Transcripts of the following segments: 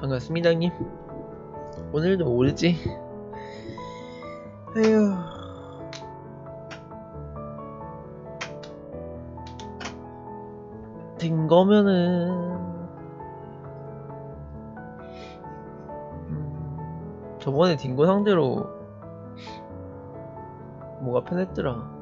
반갑습니다, 형님. 오늘도 오르지? 에휴. 된 거면은. 음, 저번에 딩고 상대로 뭐가 편했더라.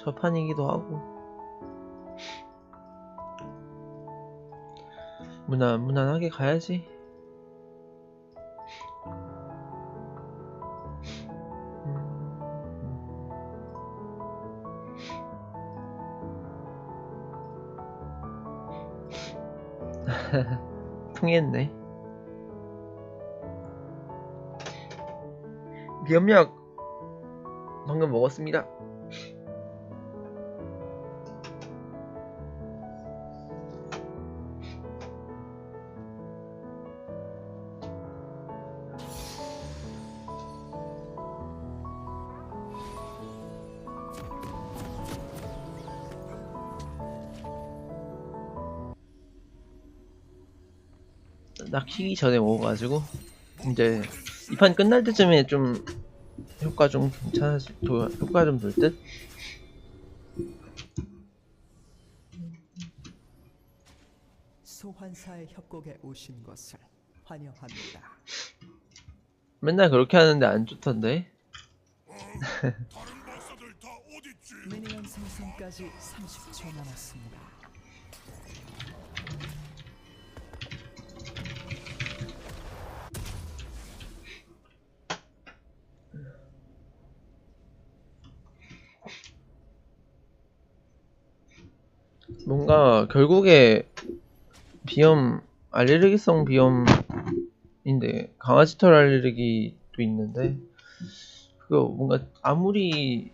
저판이기도 하고 무난 무난하게 가야지. 통했네. 비염약 방금 먹었습니다. 낚시기 전에 먹어가지고 이제 이 판 끝날 때쯤에 좀 효과 좀 괜찮아질 도- 효과 좀돌 듯? 소환사의 협곡에 오신 것을 환영합니다. 맨날 그렇게 하는데 안 좋던데 미니언 생성까지 30초 남았습니다. 뭔가 결국에 비염 알레르기성 비염인데 강아지 털 알레르기도 있는데 그거 뭔가 아무리.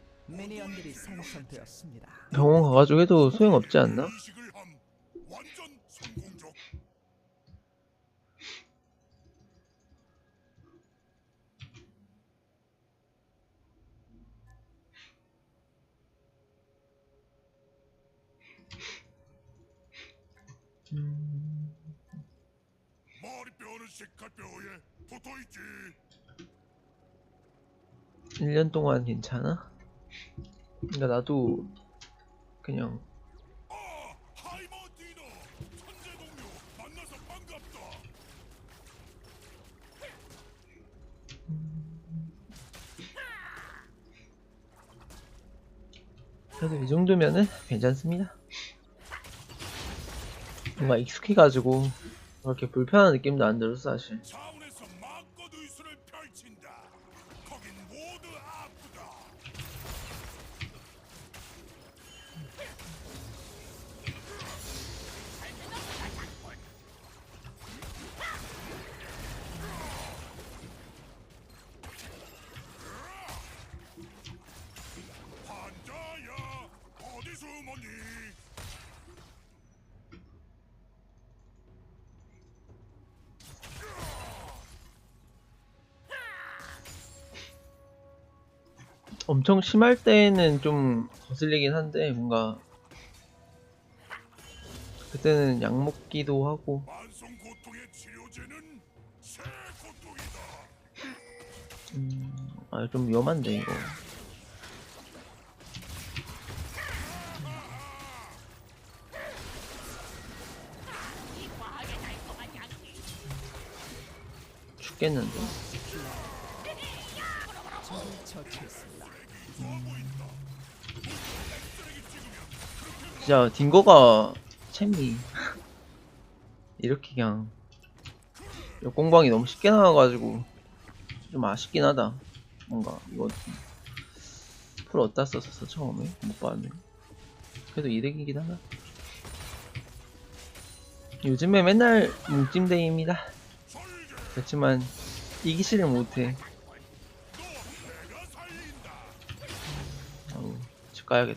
병원 가가지고 해도 소용없지 않나? 이식을 함 완전 성공적 머리뼈는 식칼뼈에 붙어있지 1년 동안 괜찮아? 그러니까 나도 그냥 그래도 이 정도면은 괜찮습니다. 뭔가 익숙해가지고 그렇게 불편한 느낌도 안 들었어 사실. 엄청 심할 때는 좀 거슬리긴 한데 뭔가 그때는 약 먹기도 하고 음, 아좀 위험한데 이거. 죽겠는데. 적을 처치했습니다. 진짜 딩거가 챔이. 이렇게 그냥 역공방이 너무 쉽게 나와가지고 좀 아쉽긴 하다. 뭔가 이거 풀 어디다 썼었어 처음에? 못 봤네. 그래도 이득이긴 하다. 요즘에 맨날 뭉찜데이입니다. 그렇지만 이기지를 못해 가야겠다